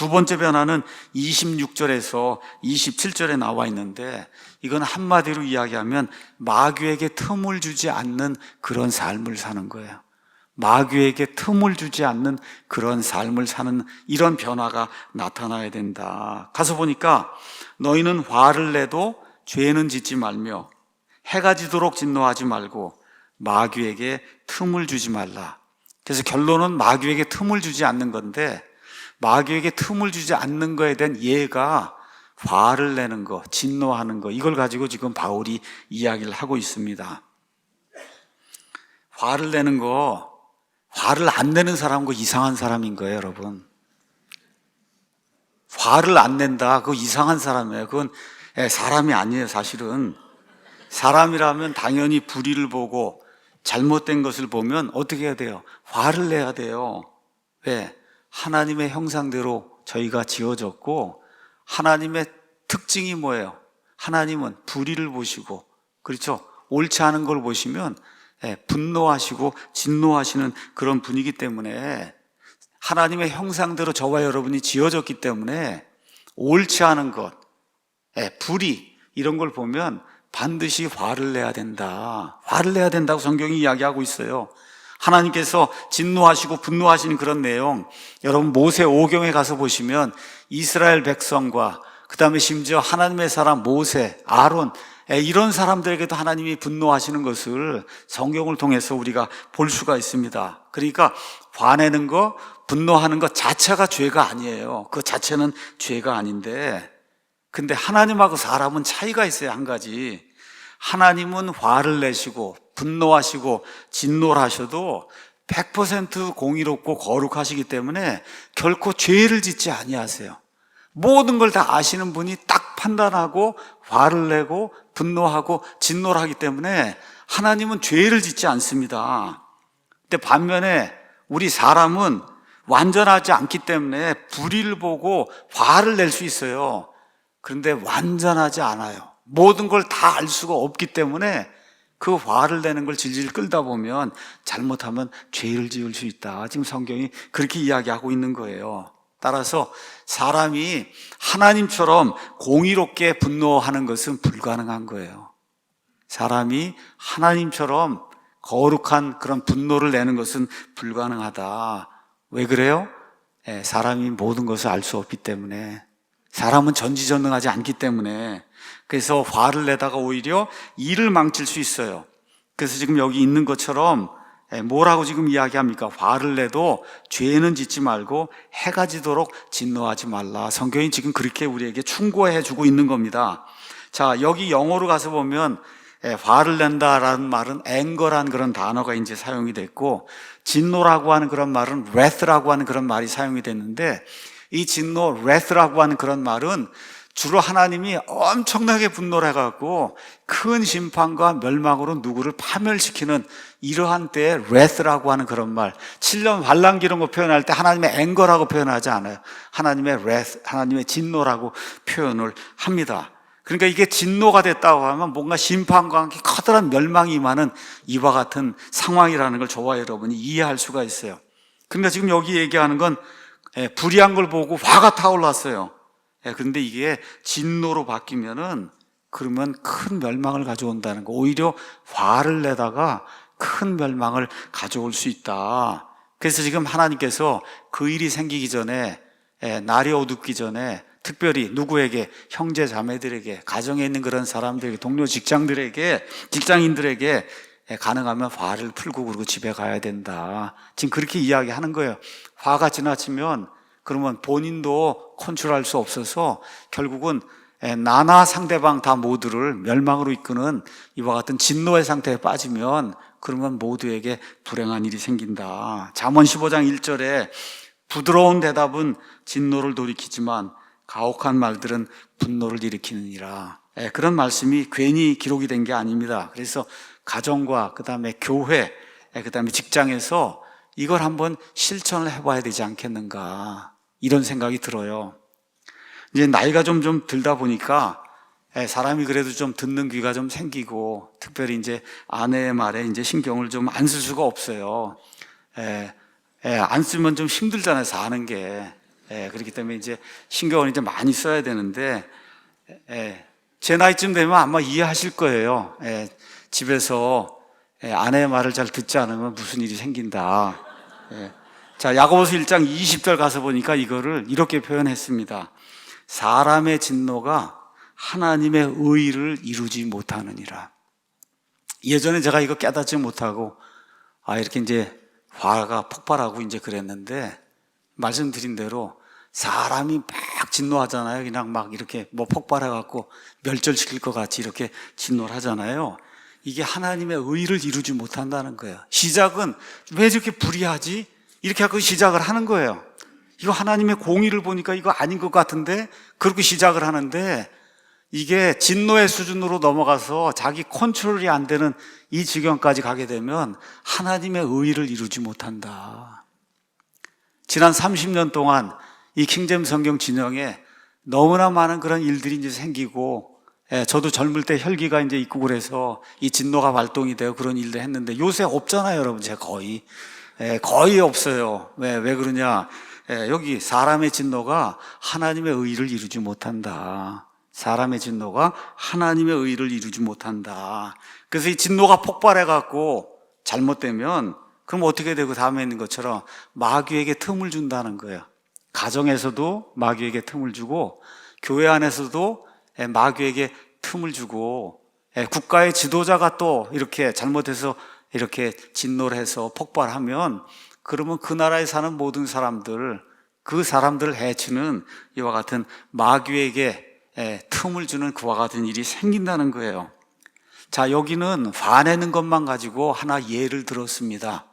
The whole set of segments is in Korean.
두 번째 변화는 26절에서 27절에 나와 있는데 이건 한마디로 이야기하면 마귀에게 틈을 주지 않는 그런 삶을 사는 거예요. 마귀에게 틈을 주지 않는 그런 삶을 사는 이런 변화가 나타나야 된다. 가서 보니까 너희는 화를 내도 죄는 짓지 말며 해가 지도록 진노하지 말고 마귀에게 틈을 주지 말라. 그래서 결론은 마귀에게 틈을 주지 않는 건데 마귀에게 틈을 주지 않는 거에 대한 예가 화를 내는 거, 진노하는 거 이걸 가지고 지금 바울이 이야기를 하고 있습니다. 화를 내는 거 화를 안 내는 사람은 이상한 사람인 거예요, 여러분. 화를 안 낸다. 그거 이상한 사람이에요. 그건 예, 사람이 아니에요, 사실은. 사람이라면 당연히 불의를 보고 잘못된 것을 보면 어떻게 해야 돼요? 화를 내야 돼요. 왜? 하나님의 형상대로 저희가 지어졌고 하나님의 특징이 뭐예요? 하나님은 불의를 보시고 그렇죠? 옳지 않은 걸 보시면 예, 분노하시고 진노하시는 그런 분이기 때문에 하나님의 형상대로 저와 여러분이 지어졌기 때문에 옳지 않은 것, 예, 불의 이런 걸 보면 반드시 화를 내야 된다. 화를 내야 된다고 성경이 이야기하고 있어요. 하나님께서 진노하시고 분노하시는 그런 내용, 여러분 모세 오경에 가서 보시면 이스라엘 백성과 그 다음에 심지어 하나님의 사람 모세, 아론, 예, 이런 사람들에게도 하나님이 분노하시는 것을 성경을 통해서 우리가 볼 수가 있습니다. 그러니까 화내는 거, 분노하는 것 자체가 죄가 아니에요. 그 자체는 죄가 아닌데, 근데 하나님하고 사람은 차이가 있어요, 한 가지. 하나님은 화를 내시고, 분노하시고, 진노를 하셔도 100% 공의롭고 거룩하시기 때문에 결코 죄를 짓지 아니하세요. 모든 걸 다 아시는 분이 딱 판단하고 화를 내고 분노하고 진노를 하기 때문에 하나님은 죄를 짓지 않습니다. 근데 반면에 우리 사람은 완전하지 않기 때문에 불의를 보고 화를 낼 수 있어요. 그런데 완전하지 않아요. 모든 걸 다 알 수가 없기 때문에 그 화를 내는 걸 질질 끌다 보면 잘못하면 죄를 지을 수 있다. 지금 성경이 그렇게 이야기하고 있는 거예요. 따라서 사람이 하나님처럼 공의롭게 분노하는 것은 불가능한 거예요. 사람이 하나님처럼 거룩한 그런 분노를 내는 것은 불가능하다. 왜 그래요? 예, 사람이 모든 것을 알 수 없기 때문에. 사람은 전지전능하지 않기 때문에. 그래서 화를 내다가 오히려 일을 망칠 수 있어요. 그래서 지금 여기 있는 것처럼 예, 뭐라고 지금 이야기합니까? 화를 내도 죄는 짓지 말고 해가 지도록 진노하지 말라. 성경이 지금 그렇게 우리에게 충고해 주고 있는 겁니다. 자, 여기 영어로 가서 보면 예, 화를 낸다라는 말은 앵거란 그런 단어가 이제 사용이 됐고 진노라고 하는 그런 말은 wrath라고 하는 그런 말이 사용이 됐는데 이 진노 wrath라고 하는 그런 말은 주로 하나님이 엄청나게 분노를 해갖고 큰 심판과 멸망으로 누구를 파멸시키는 이러한 때에 wrath라고 하는 그런 말 7년 환란기 이런 거 표현할 때 하나님의 앵거라고 표현하지 않아요 하나님의 wrath, 하나님의 진노라고 표현을 합니다 그러니까 이게 진노가 됐다고 하면 뭔가 심판과 함께 커다란 멸망이 임하는 이와 같은 상황이라는 걸 저와 여러분이 이해할 수가 있어요. 그러니까 지금 여기 얘기하는 건 예, 불의한 걸 보고 화가 타올랐어요. 예, 그런데 이게 진노로 바뀌면은 그러면 큰 멸망을 가져온다는 거. 오히려 화를 내다가 큰 멸망을 가져올 수 있다. 그래서 지금 하나님께서 그 일이 생기기 전에 예, 날이 어둡기 전에 특별히 누구에게 형제 자매들에게 가정에 있는 그런 사람들에게 동료 직장들에게 직장인들에게 가능하면 화를 풀고 그리고 집에 가야 된다. 지금 그렇게 이야기하는 거예요. 화가 지나치면 그러면 본인도 컨트롤할 수 없어서 결국은 나나 상대방 다 모두를 멸망으로 이끄는 이와 같은 진노의 상태에 빠지면 그러면 모두에게 불행한 일이 생긴다. 잠언 15장 1절에 부드러운 대답은 진노를 돌이키지만 가혹한 말들은 분노를 일으키느니라. 예, 그런 말씀이 괜히 기록이 된 게 아닙니다. 그래서 가정과 그 다음에 교회, 예, 그 다음에 직장에서 이걸 한번 실천을 해봐야 되지 않겠는가 이런 생각이 들어요. 이제 나이가 좀 좀 들다 보니까 예, 사람이 그래도 좀 듣는 귀가 좀 생기고 특별히 이제 아내의 말에 이제 신경을 좀 안 쓸 수가 없어요. 예, 예, 안 쓰면 좀 힘들잖아요, 사는 게. 예, 그렇기 때문에 이제 신경을 이제 많이 써야 되는데, 예, 제 나이쯤 되면 아마 이해하실 거예요. 예, 집에서 예, 아내의 말을 잘 듣지 않으면 무슨 일이 생긴다. 예. 자, 야고보서 1장 20절 가서 보니까 이거를 이렇게 표현했습니다. 사람의 진노가 하나님의 의를 이루지 못하느니라. 예전에 제가 이거 깨닫지 못하고 아 이렇게 이제 화가 폭발하고 이제 그랬는데 말씀드린 대로 사람이 막 진노하잖아요. 그냥 막 이렇게 뭐 폭발해 갖고 멸절시킬 것 같이 이렇게 진노를 하잖아요. 이게 하나님의 의를 이루지 못한다는 거예요. 시작은 왜 저렇게 불의하지? 이렇게 하고 시작을 하는 거예요. 이거 하나님의 공의를 보니까 이거 아닌 것 같은데 그렇게 시작을 하는데 이게 진노의 수준으로 넘어가서 자기 컨트롤이 안 되는 이 지경까지 가게 되면 하나님의 의를 이루지 못한다. 지난 30년 동안 이 킹잼 성경 진영에 너무나 많은 그런 일들이 이제 생기고 예, 저도 젊을 때 혈기가 이제 있고 그래서 이 진노가 발동이 되어 그런 일들 했는데 요새 없잖아요, 여러분. 제가 거의. 예, 거의 없어요. 왜, 왜 그러냐. 예, 여기 사람의 진노가 하나님의 의를 이루지 못한다. 사람의 진노가 하나님의 의를 이루지 못한다. 그래서 이 진노가 폭발해갖고 잘못되면 그럼 어떻게 되고 다음에 있는 것처럼 마귀에게 틈을 준다는 거예요. 가정에서도 마귀에게 틈을 주고 교회 안에서도 예, 마귀에게 틈을 주고 예, 국가의 지도자가 또 이렇게 잘못해서 이렇게 진노를 해서 폭발하면 그러면 그 나라에 사는 모든 사람들 그 사람들을 해치는 이와 같은 마귀에게 예, 틈을 주는 그와 같은 일이 생긴다는 거예요. 자, 여기는 화내는 것만 가지고 하나 예를 들었습니다.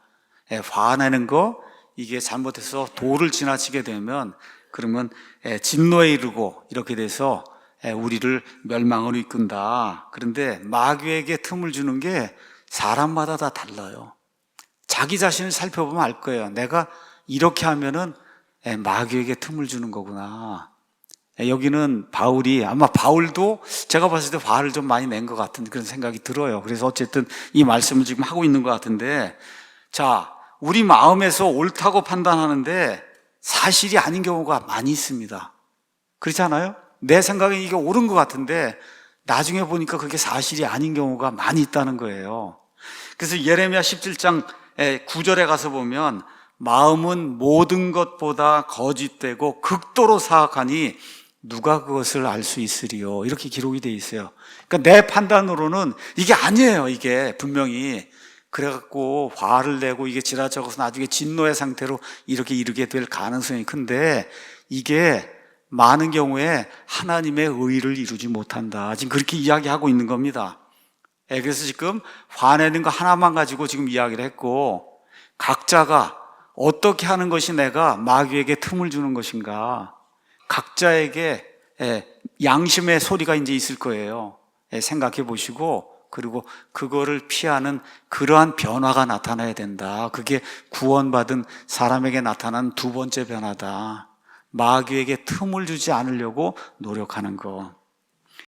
예, 화내는 거, 이게 잘못해서 도를 지나치게 되면 그러면 예, 진노에 이르고 이렇게 돼서 예, 우리를 멸망으로 이끈다. 그런데 마귀에게 틈을 주는 게 사람마다 다 달라요. 자기 자신을 살펴보면 알 거예요. 내가 이렇게 하면은 예, 마귀에게 틈을 주는 거구나. 예, 여기는 바울이 아마 바울도 제가 봤을 때 화를 좀 많이 낸 것 같은 그런 생각이 들어요. 그래서 어쨌든 이 말씀을 지금 하고 있는 것 같은데 자, 우리 마음에서 옳다고 판단하는데 사실이 아닌 경우가 많이 있습니다. 그렇지 않아요? 내 생각엔 이게 옳은 것 같은데 나중에 보니까 그게 사실이 아닌 경우가 많이 있다는 거예요. 그래서 예레미야 17장 9절에 가서 보면 마음은 모든 것보다 거짓되고 극도로 사악하니 누가 그것을 알 수 있으리요. 이렇게 기록이 돼 있어요. 그러니까 내 판단으로는 이게 아니에요. 이게 분명히. 그래갖고 화를 내고 이게 지나쳐서 나중에 진노의 상태로 이렇게 이르게 될 가능성이 큰데 이게 많은 경우에 하나님의 의를 이루지 못한다. 지금 그렇게 이야기하고 있는 겁니다. 예, 그래서 지금 화내는 거 하나만 가지고 지금 이야기를 했고 각자가 어떻게 하는 것이 내가 마귀에게 틈을 주는 것인가 각자에게 예, 양심의 소리가 이제 있을 거예요. 예, 생각해 보시고 그리고 그거를 피하는 그러한 변화가 나타나야 된다. 그게 구원받은 사람에게 나타난 두 번째 변화다. 마귀에게 틈을 주지 않으려고 노력하는 거.